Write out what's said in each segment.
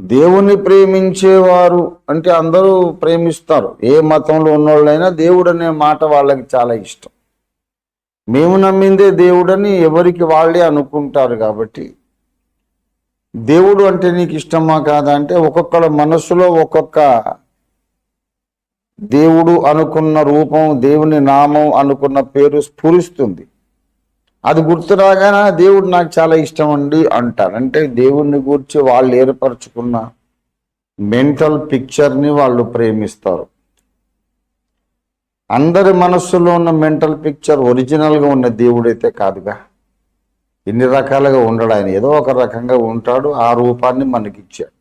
దేవుణ్ణి ప్రేమించేవారు అంటే అందరూ ప్రేమిస్తారు. ఏ మతంలో ఉన్నోళ్ళైనా దేవుడు అనే మాట వాళ్ళకి చాలా ఇష్టం. మేము నమ్మిందే దేవుడని ఎవరికి వాళ్ళే అనుకుంటారు కాబట్టి దేవుడు అంటే నీకు ఇష్టమా కాదా అంటే ఒక్కొక్కళ్ళ మనస్సులో ఒక్కొక్క దేవుడు అనుకున్న రూపం దేవుని నామం అనుకున్న పేరు స్ఫురిస్తుంది. అది గుర్తు రాగానే దేవుడు నాకు చాలా ఇష్టం అండి అంటారు. అంటే దేవుణ్ణి గురించి వాళ్ళు ఏర్పరచుకున్న మెంటల్ పిక్చర్ని వాళ్ళు ప్రేమిస్తారు. అందరి మనస్సులో ఉన్న మెంటల్ పిక్చర్ ఒరిజినల్గా ఉన్న దేవుడైతే కాదుగా. ఇన్ని రకాలుగా ఉండడు ఆయన. ఏదో ఒక రకంగా ఉంటాడు ఆ రూపాన్ని మనకిచ్చాడు.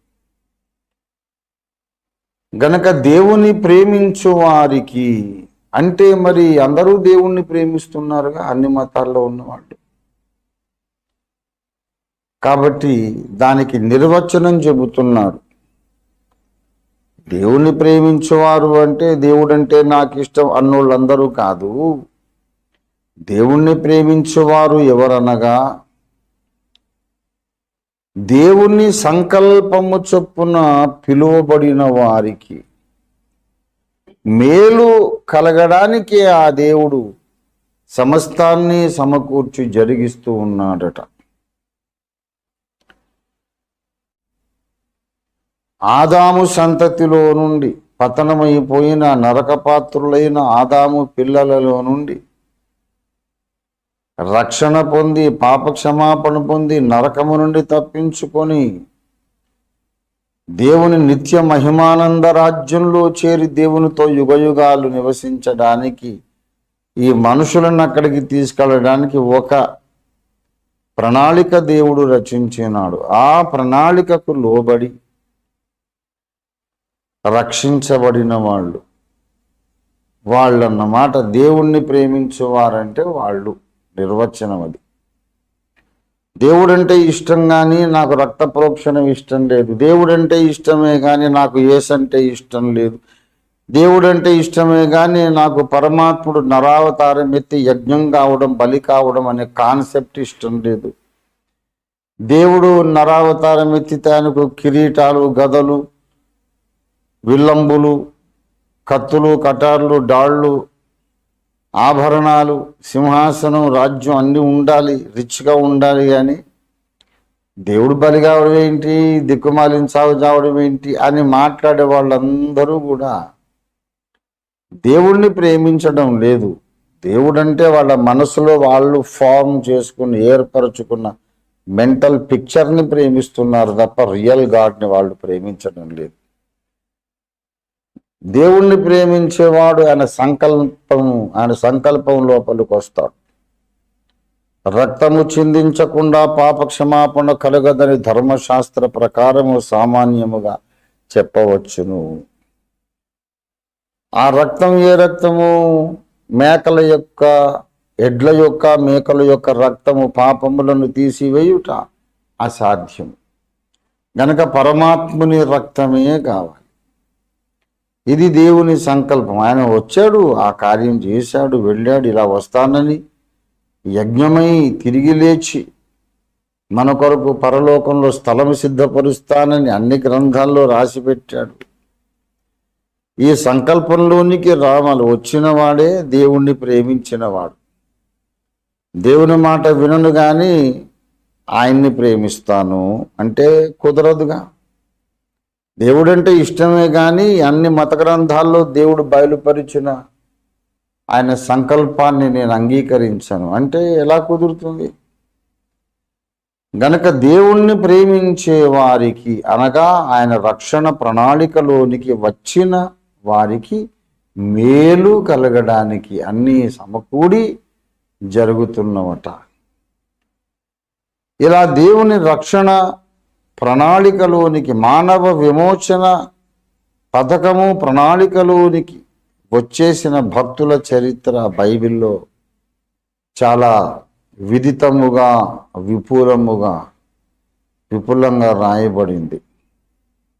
గనక దేవుని ప్రేమించు వారికి అంటే మరి అందరూ దేవుణ్ణి ప్రేమిస్తున్నారుగా అన్ని మతాల్లో ఉన్నవాళ్ళు. కాబట్టి దానికి నిర్వచనం చెబుతున్నారు దేవుణ్ణి ప్రేమించేవారు అంటే దేవుడు అంటే నాకు ఇష్టం అన్నోళ్ళందరూ కాదు. దేవుణ్ణి ప్రేమించేవారు ఎవరనగా దేవుణ్ణి సంకల్పము చొప్పున పిలువబడిన వారికి మేలు కలగడానికి ఆ దేవుడు సమస్తాన్ని సమకూర్చి జరిగిస్తూ ఉన్నాడట. ఆదాము సంతతిలో నుండి పతనమైపోయిన నరకపాత్రులైన ఆదాము పిల్లలలో నుండి రక్షణ పొంది పాపక్షమాపణ పొంది నరకము నుండి తప్పించుకొని దేవుని నిత్య మహిమానంద రాజ్యంలో చేరి దేవునితో యుగయుగాలు నివసించడానికి ఈ మనుషులను అక్కడికి తీసుకెళ్ళడానికి ఒక ప్రణాళిక దేవుడు రచించినాడు. ఆ ప్రణాళికకు లోబడి రక్షించబడిన వాళ్ళు. వాళ్ళన్నమాట దేవుణ్ణి ప్రేమించేవారంటే వాళ్ళు నిర్వచనం అది దేవుడంటే ఇష్టం కానీ నాకు రక్త ప్రోక్షణం ఇష్టం లేదు. దేవుడంటే ఇష్టమే కానీ నాకు ఏసంటే ఇష్టం లేదు. దేవుడంటే ఇష్టమే కానీ నాకు పరమాత్ముడు నరావతారం ఎత్తి యజ్ఞం కావడం బలి కావడం అనే కాన్సెప్ట్ ఇష్టం లేదు. దేవుడు నరావతారం ఎత్తి ఆయనకు కిరీటాలు గదలు విల్లంబులు కత్తులు కటార్లు డాళ్ళు ఆభరణాలు సింహాసనం రాజ్యం అన్నీ ఉండాలి రిచ్గా ఉండాలి కానీ దేవుడు బలిగావడం ఏంటి? దిక్కుమాలిన సాగు చావడం ఏంటి? అని మాట్లాడే వాళ్ళందరూ కూడా దేవుణ్ణి ప్రేమించడం లేదు. దేవుడంటే వాళ్ళ మనసులో వాళ్ళు ఫామ్ చేసుకుని ఏర్పరచుకున్న మెంటల్ పిక్చర్ని ప్రేమిస్తున్నారు తప్ప రియల్ గాడ్ని వాళ్ళు ప్రేమించడం లేదు. దేవుణ్ణి ప్రేమించేవాడు ఆయన సంకల్పం ఆయన సంకల్పం లోపలికి వస్తాడు. రక్తము చిందించకుండా పాప క్షమాపణ కలగదని ధర్మశాస్త్ర ప్రకారము సామాన్యముగా చెప్పవచ్చును. ఆ రక్తం ఏ రక్తము? మేకల యొక్క ఎడ్ల యొక్క మేకల యొక్క రక్తము పాపములను తీసివేయుట అసాధ్యం గనక పరమాత్ముని రక్తమే కావాలి. ఇది దేవుని సంకల్పం. ఆయన వచ్చాడు ఆ కార్యం చేశాడు వెళ్ళాడు ఇలా వస్తానని యజ్ఞమై తిరిగి లేచి మన కొరకు పరలోకంలో స్థలం సిద్ధపరుస్తానని అన్ని గ్రంథాల్లో రాసి పెట్టాడు. ఈ సంకల్పంలోనికి రామలు వచ్చినవాడే దేవుణ్ణి ప్రేమించినవాడు. దేవుని మాట వినను కానీ ఆయన్ని ప్రేమిస్తాను అంటే కుదరదుగా. దేవుడంటే ఇష్టమే కానీ అన్ని మత గ్రంథాల్లో దేవుడు బయలుపరిచిన ఆయన సంకల్పాన్ని నేను అంగీకరించాను. అంటే ఎలా కుదురుతుంది? గనక దేవుణ్ణి ప్రేమించే వారికి అనగా ఆయన రక్షణ ప్రణాళికలోనికి వచ్చిన వారికి మేలు కలగడానికి అన్నీ సమకూడి జరుగుతున్నవట. ఇలా దేవుని రక్షణ ప్రణాళికలోనికి మానవ విమోచన పథకము ప్రణాళికలోనికి వచ్చేసిన భక్తుల చరిత్ర బైబిల్లో చాలా విదితముగా విపులముగా విపులంగా రాయబడింది.